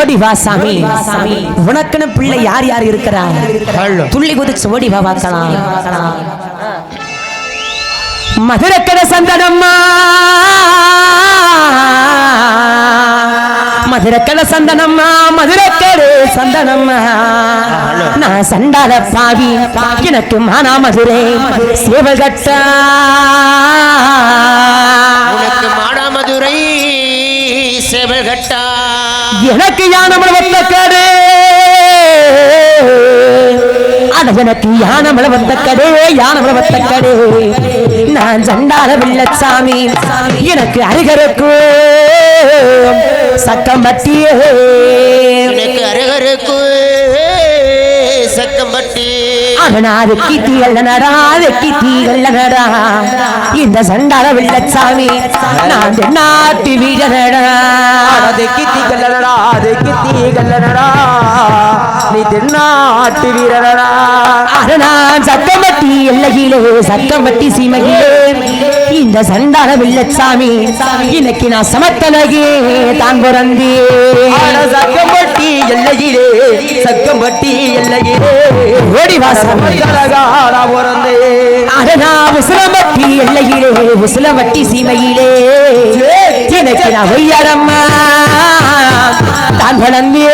ஓடி வா சாமி. உனக்குன்னு பிள்ளை யார் யார் இருக்கிறா? துள்ளி குதிச்சு ஓடி வா பார்க்கலாம். மதுரக்கட சந்தனம்மா. மதுரக்கட சந்தனம்மா மதுரக்கடு சந்தனம்மா. நான் சண்டால பாவி எனக்கு மானா மதுரை. சேவல் கட்டா. உனக்கு மானாமதுரை சேவல் கட்டா. எனக்கு யானை வந்த கடை. அட எனக்கு யானை வந்த கடை யானை வந்த கடை. நான் சண்டால வெள்ளச்சாமி எனக்கு அருகருக்கு சக்கம் பட்டியே எனக்கு அரகருக்கு அவனாது கீத்திகள் நடா கீத்திகள் நடா இந்த சண்டால வெள்ளச்சாமி நான் நாட்டு வீரனடா. தெக்கி தீக்கல்லடா தெக்கி தீக்கல்லடா நீ தென்னாட்டு வீரனடா. நான் சக்கம்பட்டி எல்லையிலே சக்கம்பட்டி சீமையிலே. இந்த சண்டான வெள்ளச்சாமி இன்னைக்கு நான் சமத்தனகே தான் பிறந்தே. சக்கம்பட்டி எல்லையிலே சக்கம்பட்டி எல்லையிலே. ஓடி உசிலம்பட்டி எல்லையிலே உசிலம்பட்டி சீமையிலே. எனக்கு நான் ஒய்யாரம்மா தான் பிறந்தே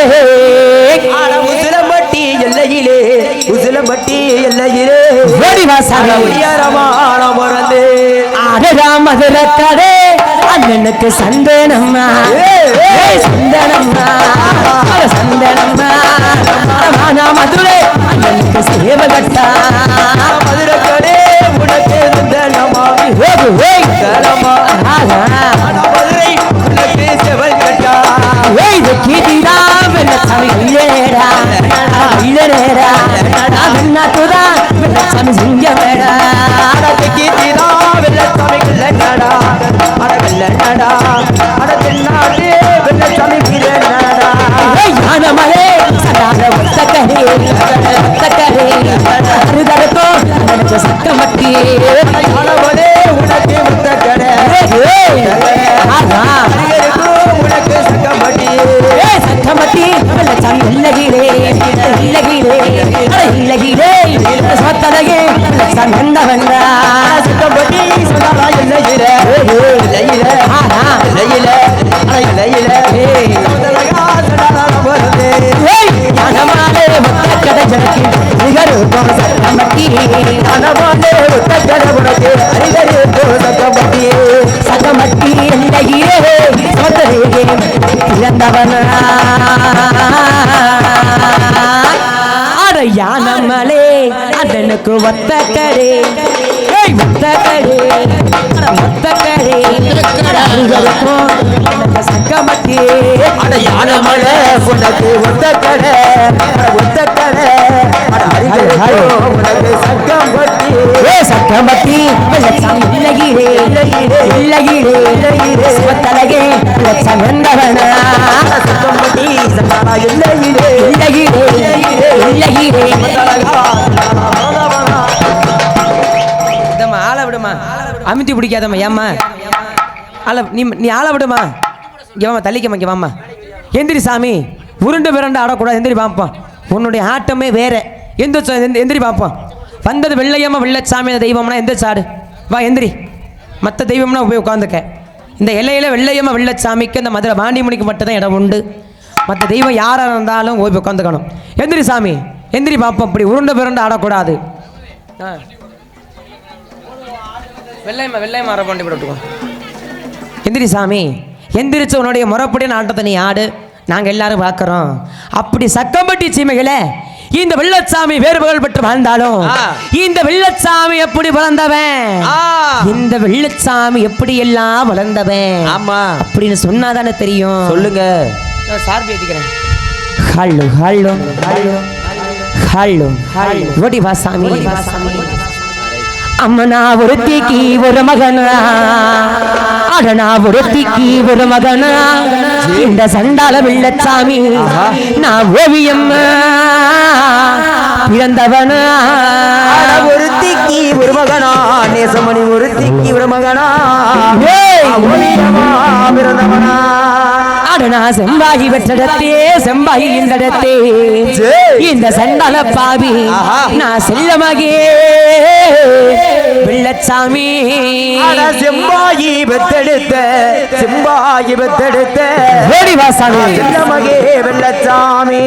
உசிலம்பட்டி எல்லையிலே உசிலம்பட்டி எல்லையிலே. ஓடி வாசாமி உயரமான பிறந்தே. அடடா மதுரக்கடே அண்ணனுக்கு சந்தனம்மா. சந்தனம்மா. அட நிகரு சக்கமட்டி ஆனவனே முத்த கடை உனக்கு அறிதறி சக்கம்பட்டி சகமட்டி இறந்தவனா அட யானமலே அதனுக்கு ஒத்த கடே ஒத்த கடே ஒத்த கடே. சக்கமட்டி அட உனக்கு ஒத்த கடை ஒத்த கடை சக்கமட்டி வெள்ளச்சாமி இல்லகிரே இல்லகிரே சிவத்தலகே இதம்மா ஆளை விடுமா அமுத்தி பிடிக்காதம்மா ஏம்மா ஆளை நீ நீ ஆளை விடுமா இங்கே வாம்மா தள்ளிக்கம்மா இங்கே வாம்மா எந்திரி சாமி உருண்டு பிறண்டு ஆடக்கூடாது எந்திரி பார்ப்போம் உன்னுடைய ஆட்டமே வேற எந்த எந்திரி பார்ப்போம் வந்தது வெள்ளையம்மா வெள்ளச்சாமி அந்த தெய்வம்னா எந்த சாடு வா எந்திரி. மற்ற தெய்வம்னா போய் உட்காந்துக்க இந்த எல்லையில் வெள்ளையம்மா வெள்ளச்சாமிக்கு இந்த மதுரை பாண்டியமணிக்கு மட்டும்தான் இடம் உண்டு. மற்ற தெய்வம் யாராக இருந்தாலும் போய் உட்காந்துக்கணும் எந்திரி சாமி. எந்திரி பார்ப்போம் இப்படி உருண்டை பிறண்டு ஆடக்கூடாது. ஆ. வெள்ளையம்மா வெள்ளையம்மா அரை பண்ணி விட்டுக்கோ. எந்திரி சாமி. எந்திரிச்சு உன்னுடைய முறைப்படி நாட்டத்தை நீ ஆடு. நாங்கள் எல்லாரும் பார்க்குறோம். அப்படி சக்கம்பட்டி சீமைகளே இந்த வெள்ளச்சாமி வேறு புகழ் பெற்று வாழ்ந்தாலும். இந்த வெள்ளச்சாமி எப்படி வளர்ந்தவன். இந்த வெள்ளச்சாமி எப்படி எல்லாம் வளர்ந்தவன்? ஆமா. அப்படின்னு சொன்னாதானே தெரியும். சொல்லுங்க. Sir பேத்திக்கிறேன் hello hello. Hello. Hello. Hello. ஓடி வா சாமி அம்மனா ஒருத்திக்கு ஒரு மகனா. அடனா ஒருத்திக்கு ஒரு மகனா? இந்த சண்டால வெள்ளச்சாமி நான் ஓவியம் பிறந்தவனா? ஒருத்திக்கு ஒரு மகனா? நேசமணி ஒருத்திக்கு ஒரு மகனா! ஒளியமா பிறந்தவனா? அட அடனா செம்பாகி பெற்றிடத்தே செம்பாகி இந்த இடத்தே. இந்த சண்டால பாவி. நான் செல்லமகே. வெள்ளச்சாமி அட செம்பாயி பெத்தெடுத்த செம்பாயி பெத்தெடுத்த ஓடி வாசாமி. சின்னமகே வெள்ளச்சாமி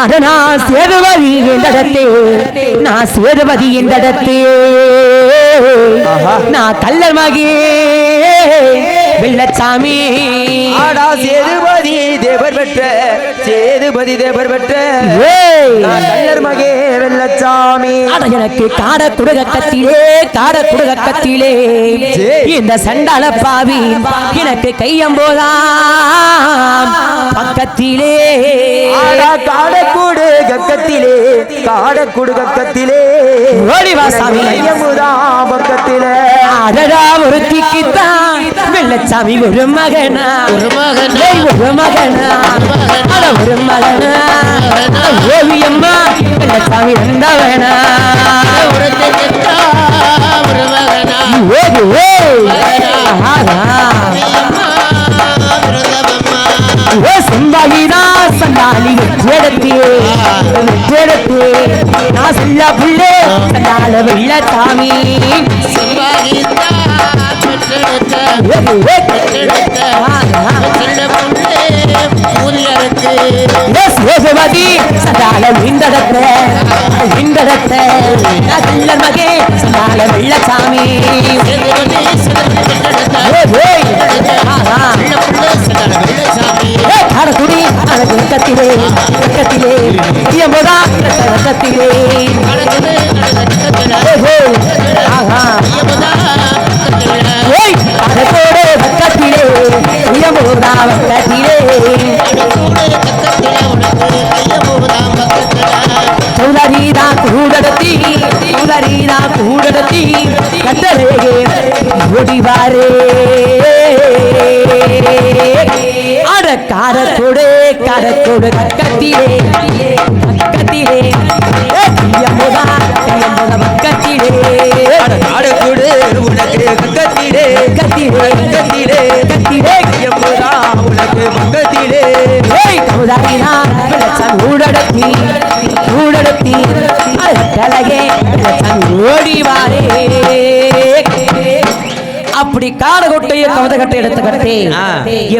அடனா சேதுபதி இந்த இடத்தே நான் சேதுபதி இந்த இடத்தே. நான் கல்லர் மகே வெள்ளச்சாமி. ஆடா சேதுபதி தேவர் பெற்ற சேதுபதி தேவர் பெற்ற. கல்லர் மகே வெள்ளச்சாமி. அட எனக்கு காட குடுகக்கத்திலே காட குடுகக்கத்திலே சரி. இந்த சண்டால பாவி எனக்கு கையம்போதாம் பக்கத்திலே. ஆடா காடக்கூடு கக்கத்திலே காடக்கூடு கக்கத்திலே. ஓடி வா சாமி. ஐயமுதா பக்கத்திலே. அடடா ஒரு திக்கித்தான் வெள்ளச்சாமி. ஒரு மகனா? ஒரு மகனா. ஒரு மகனா? ஒரு மகனா? ஓவியம்மா வெள்ளச்சாமி வந்தவனா ஒருத்தனுக்கா ஒரு மகனா? பிரதமம்மா ஓ செம்பாயிதா சண்டாளி வெற்றெடுத்து வெற்றெடுத்து நான் செல்ல புள்ளே சண்டாள வெள்ளச்சாமி செம்பாகித்தா பெற்றெடுத்த ஓய் ஓய் ஆஹா செல்ல புள்ளே சண்டால வெள்ளச்சாமி காடக்குடி அழகு கத்திலே கத்திலே இயம்புதா கத்திலே சௌதரீதா கூடடத்தி கட்டலே ஓடிவாரே அட காரத்தோடு காரத்தோடு கத்திலே கத்திலே. கத்திலே. உனக்கு பக்கத்திலே. ஊடடத்தி ஊடடத்தி. அழகே அப்படி காடகொட்டைய கவதகட்டை எடுத்துக்கிட்டு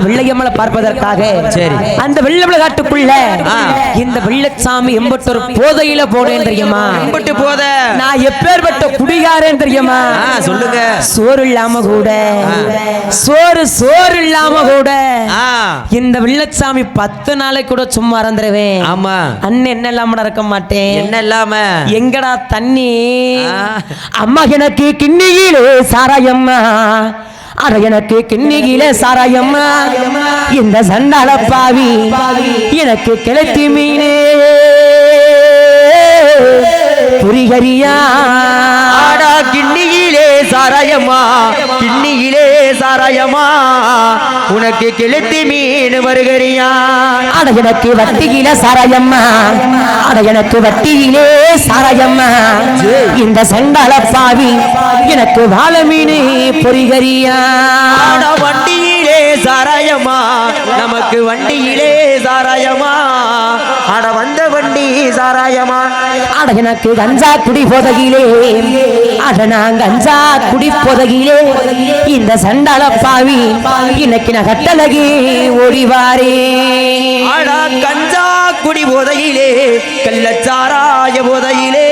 வெள்ளையம்மளை பார்ப்பதற்காக சரி. அந்த வெள்ளமலை காட்டுக்குள்ள. இந்த வெள்ளச்சாமி எம்பட்டொரு போதையில போனேன் தெரியுமா? கும்பிட்டு போத. நான் எப்பேற்பட்ட குடிகாரன் தெரியுமா? சொல்லுங்க. சோறு இல்லாம கூட. சோறு சோறு இல்லாம கூட. இந்த வெள்ளச்சாமி பத்து நாளைக்கு கூட சும்மா இருந்துருவேன் ஆமா. அண்ணன் என்ன இல்லாம இருக்க மாட்டேன். என்ன இல்லாம? எங்கடா தண்ணி. அம்மா எனக்கு கிண்ணியிலே சாராயம்மா. அட எனக்கு கிண்ணியிலே சாராயம்மா இந்த சண்டால பாவி எனக்கு கிளத்தி மீனே. புரிகரியா? ஆடா கிண்ணியிலே சாராயமா கிண்ணியிலே சாராயமா உனக்கு கிழத்தி மீன் வருகிறியா? அட எனக்கு வட்டியில சாராயம்மா. அட எனக்கு வட்டியிலே சாராயம்மா. இந்த சண்டால பாவி எனக்கு வாழ மீனே பொறிகரியா ஆட வண்டியிலே சாராயமா நமக்கு வண்டியிலே சாராயமா ஆட வந்த வண்டி சாராயமா அட எனக்கு கஞ்சா குடி போதகிலே அட நான் கஞ்சா குடி போதகிலே இந்த சண்டால பாவி இன்னைக்கு நான் கட்டழகி ஓடிவாரே கஞ்சா குடி போதையிலே கள்ளச்சாராய போதையிலே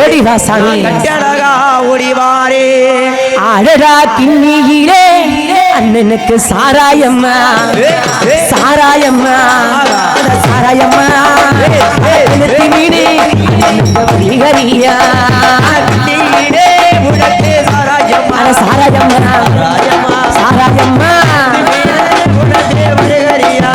ஓடிவா சாமி. கட்டழகா ஓடிவாரே. அடடா கிண்ணியிலே அண்ணனுக்கு சாராயம்மா. சாராயம்மா. மீனே நீனே உனக்கு சாராயமா அட சாராயம்மா. சாராயமா சாராயம்மா. உனக்கு வருகிறியா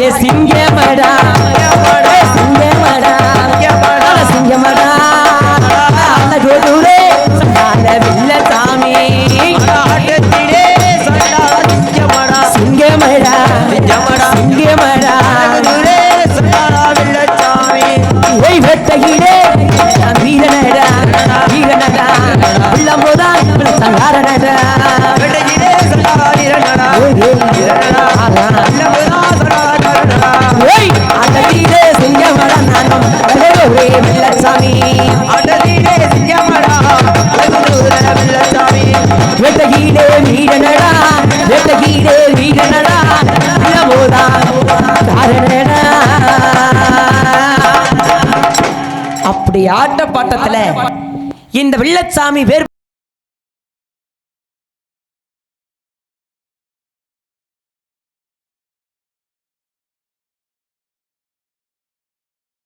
சிங்கமடா. சிங்கமடா. அப்படி ஆட்ட பாட்டத்தில் இந்த வெள்ளச்சாமி வேறு